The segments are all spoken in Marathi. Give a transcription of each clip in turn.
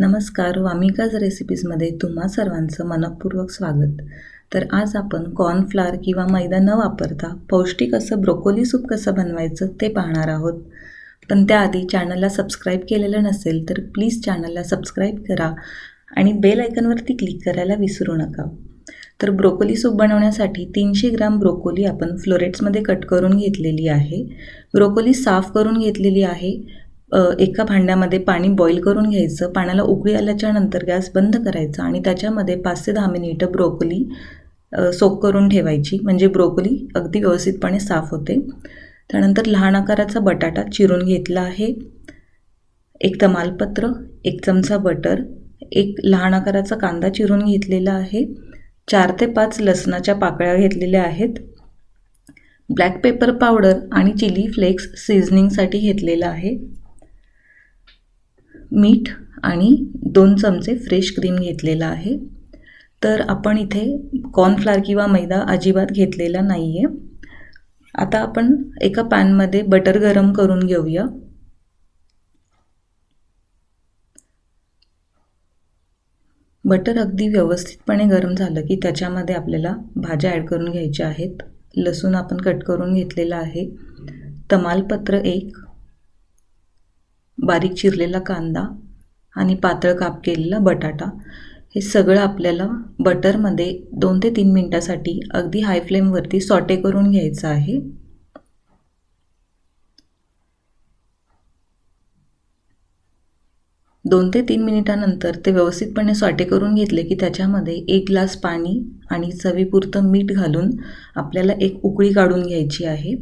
नमस्कार वामिकाज रेसिपीजमध्ये तुम्हा सर्वांचं मनपूर्वक स्वागत. तर आज आपण कॉर्नफ्लार किंवा मैदा न वापरता पौष्टिक असं ब्रोकोली सूप कसं बनवायचं ते पाहणार आहोत. पण त्याआधी चॅनलला सबस्क्राईब केलेलं नसेल तर प्लीज चॅनलला सबस्क्राईब करा आणि बेल आयकनवरती क्लिक करायला विसरू नका. तर ब्रोकोली सूप बनवण्यासाठी तीनशे ग्राम ब्रोकोली आपण फ्लोरेट्समध्ये कट करून घेतलेली आहे. ब्रोकोली साफ करून घेतलेली आहे. एका भांड्यामध्ये पाणी बॉईल करून घ्यायचं पाण्याला उकळी आल्याच्यानंतर गॅस बंद करायचा आणि त्याच्यामध्ये पाच ते दहा मिनिटं ब्रोकली सोक करून ठेवायची. म्हणजे ब्रोकोली अगदी व्यवस्थितपणे साफ होते. त्यानंतर लहान आकाराचा बटाटा चिरून घेतला आहे. एक तमालपत्र एक चमचा बटर एक लहान आकाराचा कांदा चिरून घेतलेला आहे. चार ते पाच लसणाच्या पाकळ्या घेतलेल्या आहेत. ब्लॅक पेपर पावडर आणि चिली फ्लेक्स सिझनिंगसाठी घेतलेलं आहे. मीठ आणि दोन चमचे फ्रेश क्रीम घेतलेला आहे. तर आपण इथे कॉर्नफ्लार किंवा मैदा अजिबात घेतलेला नाही आहे आता आपण एका पॅनमध्ये बटर गरम करून घेऊया. बटर अगदी व्यवस्थितपणे गरम झालं की त्याच्यामध्ये आपल्याला भाज्या ॲड करून घ्यायच्या आहेत. लसूण आपण कट करून घेतलेला आहे. तमालपत्र एक बारीक चिरलेला कांदा आणि पातळ काप केलेला बटाटा हे सगळं आपल्याला बटरमध्ये दोन ते तीन मिनटासाठी अगदी हाय फ्लेमवरती सॉटे करून घ्यायचं आहे. दोन ते तीन मिनिटानंतर ते व्यवस्थितपणे सॉटे करून घेतले की त्याच्यामध्ये एक ग्लास पाणी आणि चवीपुरतं मीठ घालून आपल्याला एक उकळी काढून घ्यायची आहे.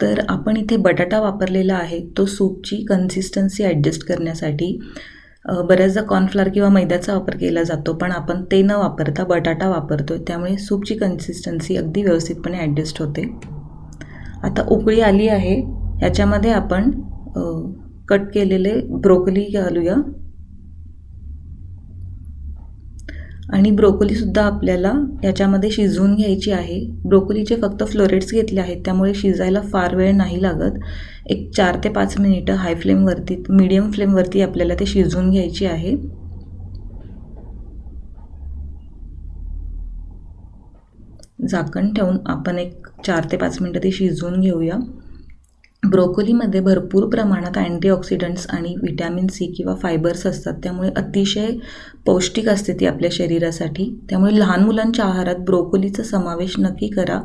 तर आपण इथे बटाटा वापरलेला आहे. तो सूपची कन्सिस्टन्सी ॲडजस्ट करण्यासाठी बऱ्याचदा कॉर्नफ्लावर किंवा मैद्याचा वापर केला जातो पण आपण ते न वापरता बटाटा वापरतो आहे त्यामुळे सूपची कन्सिस्टन्सी अगदी व्यवस्थितपणे ॲडजस्ट होते. आता उकळी आली आहे. ह्याच्यामध्ये आपण कट केलेले ब्रोकली घालूया. आणि ब्रोकोलीसुद्धा आपल्याला याच्यामध्ये शिजवून घ्यायची आहे. ब्रोकोलीचे फक्त फ्लोरेट्स घेतले आहेत त्यामुळे शिजायला फार वेळ नाही लागत. एक चार ते पाच मिनिटं हाय फ्लेमवरती मीडियम फ्लेमवरती आपल्याला ते शिजवून घ्यायची आहे. झाकण ठेवून आपण एक चार ते पाच मिनटं ते शिजवून घेऊया. ब्रोकोलीमध्ये भरपूर प्रमाणात अँटीऑक्सिडंट्स आणि विटॅमिन सी किंवा फायबर्स असतात. त्यामुळे अतिशय पौष्टिक असते ती आपल्या शरीरासाठी. त्यामुळे लहान मुलांच्या आहारात ब्रोकोलीचा समावेश नक्की करा.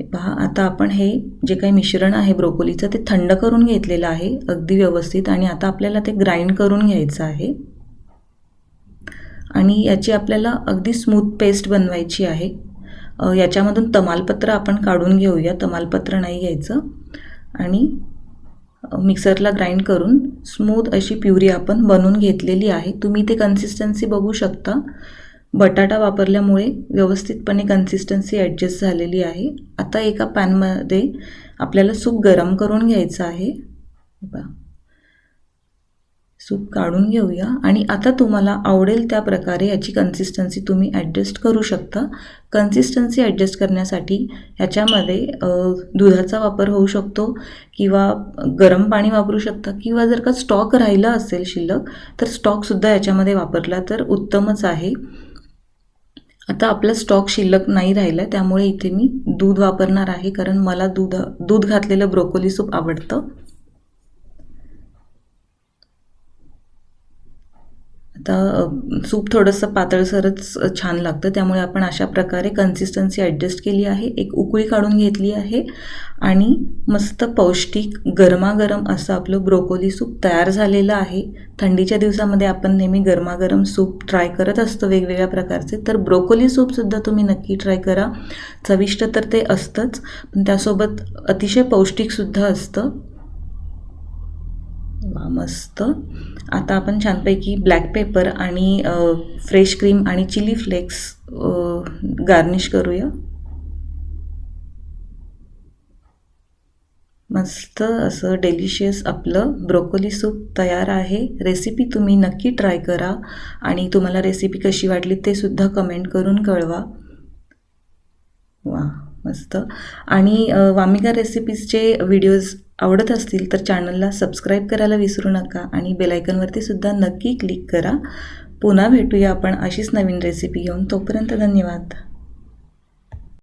पहा आता आपण हे जे काही मिश्रण आहे ब्रोकोलीचं ते थंड करून घेतलेलं आहे अगदी व्यवस्थित. आणि आता आपल्याला ते ग्राइंड करून घ्यायचं आहे. आणि याची आपल्याला अगदी स्मूथ पेस्ट बनवायची आहे. याच्यामधून तमालपत्र आपण काढून घेऊया. तमालपत्र नाही घ्यायचं. आणि मिक्सरला ग्राइंड करून स्मूथ अशी प्युरी आपण बनवून घेतलेली आहे. तुम्ही ते कन्सिस्टन्सी बघू शकता. बटाटा वापरल्यामुळे व्यवस्थितपणे कन्सिस्टन्सी ॲडजस्ट झालेली आहे. आता एका पॅनमध्ये आपल्याला सूप गरम करून घ्यायचं आहे. बा सूप काढून घेऊया. आणि आता तुम्हाला आवडेल त्या प्रकारे याची कन्सिस्टन्सी तुम्ही ॲडजस्ट करू शकता. कन्सिस्टन्सी ॲडजस्ट करण्यासाठी ह्याच्यामध्ये दुधाचा वापर होऊ शकतो किंवा गरम पाणी वापरू शकता किंवा जर का स्टॉक राहिला असेल शिल्लक तर स्टॉकसुद्धा याच्यामध्ये वापरला तर उत्तमच आहे. आता आपला स्टॉक शिल्लक नाही राहिला त्यामुळे इथे मी दूध वापरणार आहे कारण मला दूध दूध घातलेलं ब्रोकोली सूप आवडतं. आता सूप थोडंसं पातळसरच छान लागतं. त्यामुळे आपण अशा प्रकारे कन्सिस्टन्सी ॲडजस्ट केली आहे. एक उकळी काढून घेतली आहे आणि मस्त पौष्टिक गरमागरम असं आपलं ब्रोकोली सूप तयार झालेलं आहे. थंडीच्या दिवसामध्ये आपण नेहमी गरमागरम सूप ट्राय करत असतो वेगवेगळ्या प्रकारचे. तर ब्रोकोली सूपसुद्धा तुम्ही नक्की ट्राय करा. चविष्ट तर ते असतंच पण त्यासोबत अतिशय पौष्टिकसुद्धा असतं. वा मस्त. आता आपण छानपैकी ब्लॅक पेपर आणि फ्रेश क्रीम आणि चिली फ्लेक्स गार्निश करूया. मस्त असं डेलिशियस आपलं ब्रोकोली सूप तयार आहे. रेसिपी तुम्ही नक्की ट्राय करा आणि तुम्हाला रेसिपी कशी वाटली ते सुद्धा कमेंट करून कळवा. वा मस्त. आणि वामिका रेसिपीजचे व्हिडिओज आवडत असतील तर चॅनलला सबस्क्राईब करायला विसरू नका आणि बेलायकनवरती सुद्धा नक्की क्लिक करा. पुन्हा भेटूया आपण अशीच नवीन रेसिपी घेऊन. तोपर्यंत धन्यवाद.